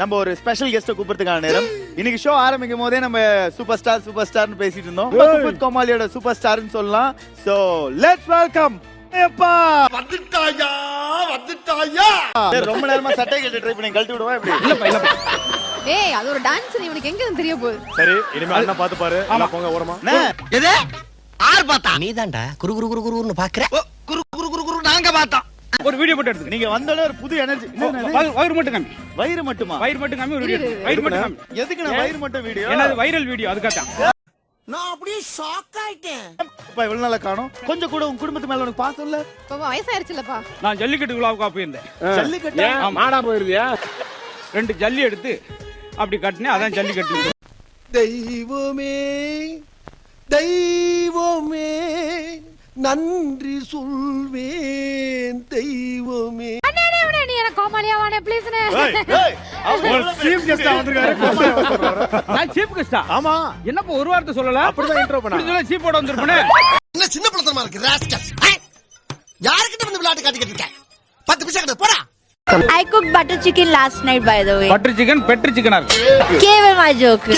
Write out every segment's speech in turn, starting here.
நம்ம ஒரு ஸ்பெஷல் கெஸ்ட கூப்பிடுறதுக்கான நேரம். இன்னைக்கு ஷோ ஆரம்பிக்கும் போதே நம்ம சூப்பர் ஸ்டார் சூப்பர் ஸ்டார்னு பேசிட்டு இருந்தோம். சுமித் கோமாலியோட சூப்பர் ஸ்டார்னு சொல்லலாம். சோ லெட்ஸ் வெல்கம் வந்துட்டாயா? வந்துட்டாயா? ஏய், ரொம்ப நேரமா சட்டை கட்டி ட்ரை பண்ணி கழட்டி விடுவா இல்லப்பா ஏய் அது ஒரு டான்ஸ் இவனுக்கு எங்க தெரிய போகுது? சரி இனிமே அண்ணா பாத்து பாரு. ஆமா. போங்க ஓரமா. எது? ஆர் பார்த்தா? நீதான்டா. குரு குரு குரு குருன்னு பாக்குற குரு குரு குரு குரு நாங்க பார்த்தோம். ஒரு வீடியோ மட்டும் எடுத்துக்க. நீங்க வந்தாலே ஒரு புது எனர்ஜி வயிறு மட்டும் காமி. வயிறு மட்டுமா? வயிறு மட்டும் காமி ஒரு வீடியோ எடுத்து. வயிறு மட்டும் காமி. எதுக்கு நான் வயிறு மட்டும் வீடியோ என்னது வைரல் வீடியோ அதுக்காக நான் அப்படியே ஷாக் ஆயிட்டேன். இப்ப இவ்வளவு நாளா காணோம். கொஞ்சம் கூட உங்க குடும்பத்து மேல உனக்கு பாசம் இல்ல? இப்ப வயசாயிருச்சுலப்பா. நான் ஜல்லிக்கட்டு விழாவுக்கா போயிருந்தேன். ஜல்லிக்கட்டு? மாடா போயிருந்தியா? ரெண்டு ஜல்லி எடுத்து அப்படி கட்டினேன். அதான் ஜல்லிக்கட்டு. தெய்வமே தெய்வமே. நன்றி சொல்வேன் தெய்வமே. அண்ணே அண்ணே நீ எனக்கு கோமாளியா வானே ப்ளீஸ் சீஃப் கெஸ்டா வந்திருக்காரு. நான் சீஃப் கெஸ்டா? ஆமா. என்னப்பா ஒரு வார்த்தை சொல்லல? அப்படிதான் இன்ட்ரோ பண்ணா. சொல்ல சீஃபோட வந்திருப்பனே? என்ன சின்ன பிள்ளைத்தனமா இருக்கு ராஸ்கல் யாருக்கிட்ட வந்து விளையாட்டு காட்டிக்கிட்டு இருக்க? பத்து பைசா கிட்ட போடா. I cooked butter chicken last night, by the way. Butter chicken better சிக்கனா இருக்கு. Came my joke.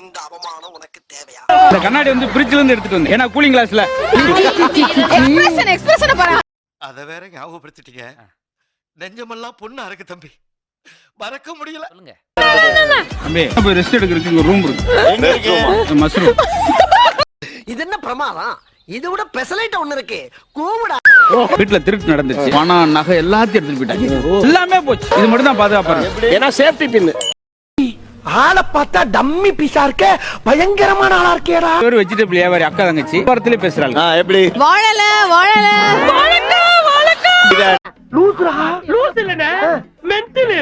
இந்த அவமானம் உனக்கு தேவையா? இந்த கண்ணாடி வந்து ஃப்ரிட்ஜ்ல இருந்து எடுத்துட்டு வந்தேன். ஏன்னா கூலிங் கிளாஸ்ல எக்ஸ்பிரஷன் எக்ஸ்பிரஷன் பாரு. அத வேற ஞாபகப்படுத்திட்டீங்க. நெஞ்சமெல்லாம் பொண்ணு அறக்கு தம்பி. மறக்க முடியல. தம்பி போய் ரெஸ்ட் எடுக்கிறதுக்கு இங்க ரூம் இருக்கு. மஷ்ரூம் இது என்ன பிரமாதம்? இது விட பெசலைட் ஒண்ணு இருக்கு. கூவுடா. வீட்டுல திருட்டு நடந்துச்சு. பணம் நகை எல்லாத்தையும் எடுத்துட்டு போயிட்டாங்க. எல்லாமே போச்சு. இது மட்டும் தான் பாதுகாப்பாரு ஏன்னா சேஃப்டி பின் ஆளை பார்த்தா டம்மி பீஸா இருக்க பயங்கரமான ஆளா இருக்கேடா. ஒரு வெஜிடபிள் வியாபாரி அக்கா தங்கச்சி. வாரத்திலே பேசுறாங்க எப்படி? வாழல வாழல. வாழக்கா வாழக்கா. லூசுரா? லூசு இல்லனே மென்டலு.